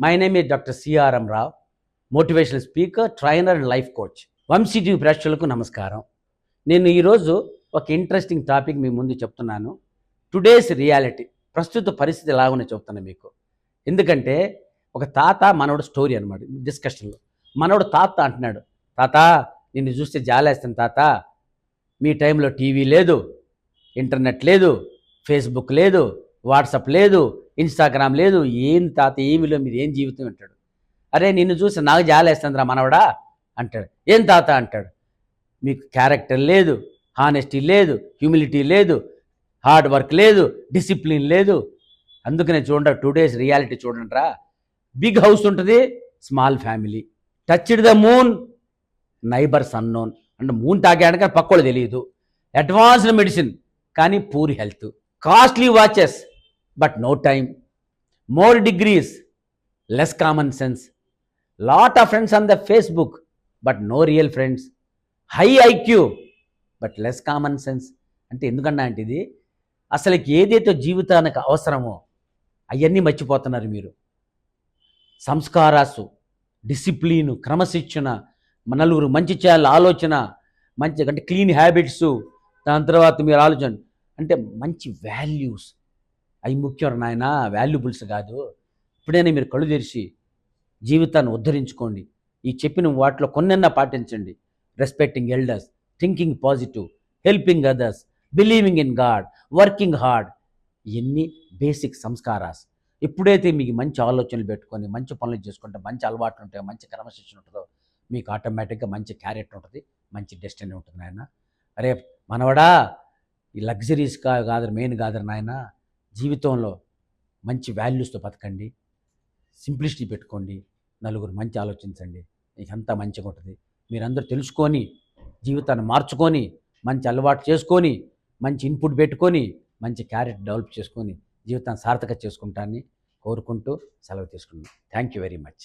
My name ఈ doctor CRM Rao motivational speaker trainer and life coach Vamshi ప్రేక్షకులకు నమస్కారం. నేను ఈరోజు ఒక ఇంట్రెస్టింగ్ టాపిక్ మీ ముందు చెప్తున్నాను. టుడేస్ రియాలిటీ ప్రస్తుత పరిస్థితి ఎలాగున్నా చెప్తాను మీకు. ఎందుకంటే ఒక తాత మనవడు స్టోరీ అనమాట డిస్కషన్లో మనవడు తాత అంటున్నాడు తాత నిన్ను చూస్తే జాలేస్తాను తాత. మీ టైంలో టీవీ లేదు ఇంటర్నెట్ లేదు ఫేస్బుక్ లేదు వాట్సాప్ లేదు ఇన్స్టాగ్రామ్ లేదు ఏం తాత ఏమిలో మీరు ఏం జీవితం అంటాడు. అరే నిన్ను చూసి నాకు జాలేస్తుందిరా మనవడా అంటాడు. ఏం తాత అంటాడు. మీకు క్యారెక్టర్ లేదు హానెస్టీ లేదు హ్యూమిలిటీ లేదు హార్డ్ వర్క్ లేదు డిసిప్లిన్ లేదు. అందుకనే చూడండి టూ డేస్ రియాలిటీ చూడండి రా బిగ్ హౌస్ ఉంటుంది small family. Touched the moon neighbours unknown అంటే మూన్ తాగాడు కానీ పక్కోళ్ళు తెలియదు. అడ్వాన్స్డ్ మెడిసిన్ కానీ poor health. Costly watches. But no time more degrees less common sense lot of friends on the Facebook but no real friends high IQ but less common sense అంటే ఎందుకన్నా అంటే ఇది అసలు ఏదైతే జీవితానికి అవసరమో అవన్నీ మర్చిపోతున్నారు మీరు. సంస్కారాసు డిసిప్లీను క్రమశిక్షణ నలుగురు మంచి చేయాలి ఆలోచన మంచి అంటే క్లీన్ హ్యాబిట్స్ దాని తర్వాత మీరు ఆలోచన అంటే మంచి వాల్యూస్. అవి ముఖ్యం నాయన వాల్యుబుల్స్ కాదు. ఇప్పుడైనా మీరు కళ్ళు తెరిచి జీవితాన్ని ఉద్ధరించుకోండి. ఈ చెప్పిన వాటిలో కొన్నైనా పాటించండి. Respecting elders thinking positive helping others believing in God working hard ఇవన్నీ బేసిక్ సంస్కారాస్ ఎప్పుడైతే మీకు మంచి ఆలోచనలు పెట్టుకొని మంచి పనులు చేసుకుంటే మంచి అలవాట్లు ఉంటాయో మంచి క్రమశిక్షణ ఉంటుందో మీకు ఆటోమేటిక్గా మంచి క్యారెక్టర్ ఉంటుంది మంచి డెస్టినీ ఉంటుంది నాయన. అరే మనవడా ఈ లగ్జరీస్ కా కాదు మెయిన్ కాదు నాయన. జీవితంలో మంచి వాల్యూస్తో బతకండి. సింప్లిసిటీ పెట్టుకోండి. నలుగురు మంచి ఆలోచించండి. మీకు అంతా మంచిగా ఉంటుంది. మీరందరూ తెలుసుకొని జీవితాన్ని మార్చుకొని మంచి అలవాటు చేసుకొని మంచి ఇన్పుట్ పెట్టుకొని మంచి క్యారెట్ డెవలప్ చేసుకొని జీవితాన్ని సార్థక చేసుకుంటాన్ని కోరుకుంటూ సెలవు తీసుకున్నాను థ్యాంక్ యూ వెరీ మచ్.